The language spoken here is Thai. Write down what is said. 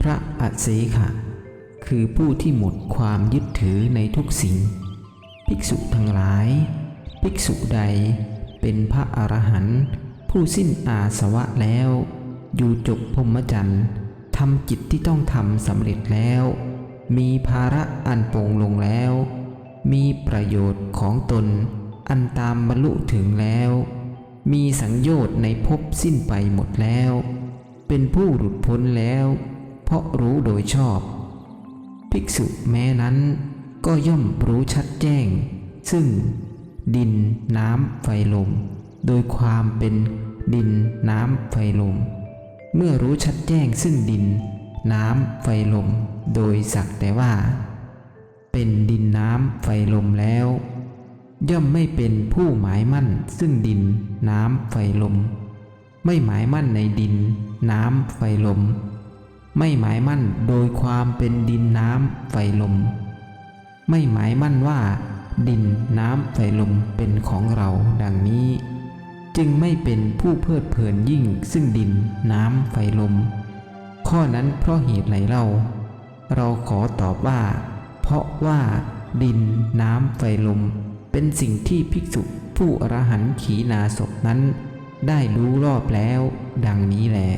พระอัสเสขะคือผู้ที่หมดความยึดถือในทุกสิ่ง ภิกษุทั้งหลาย ภิกษุใดเป็นพระอรหันต์ผู้สิ้นอาสวะแล้ว อยู่จบพรมจรรย์ทำจิตที่ต้องทำสำเร็จแล้ว มีภาระอันโปร่งลงแล้ว มีประโยชน์ของตนอันตามบรรลุถึงแล้ว มีสังโยชน์ในภพสิ้นไปหมดแล้ว เป็นผู้หลุดพ้นแล้ว เพราะรู้โดยชอบ ภิกษุแม้นั้นก็ย่อมรู้ชัดแจ้ง ซึ่ง ดินน้ำไฟลม โดยความเป็นดินน้ำไฟลม เมื่อรู้ชัดแจ้งซึ่งดิน น้ำไฟลม โดยสักแต่ว่า เป็นดินน้ำไฟลมแล้ว ย่อมไม่เป็นผู้หมายมั่นซึ่งดิน น้ำไฟลม ไม่หมายมั่นในดิน น้ำไฟลม ไม่หมายมั่นโดยความเป็นดินน้ำไฟลม ไม่หมายมั่นว่า ดินน้ำไฟลมเป็นของเราดังนี้ จึงไม่เป็นผู้เพลิดเพลินยิ่งซึ่งดินน้ำไฟลม ข้อนั้นเพราะเหตุไหนเล่าเราขอตอบว่า เพราะว่าดินน้ำไฟลม เป็นสิ่งที่ภิกษุผู้อรหันต์ขีนาศพนั้น ได้รู้รอบแล้ว ดังนี้แหละ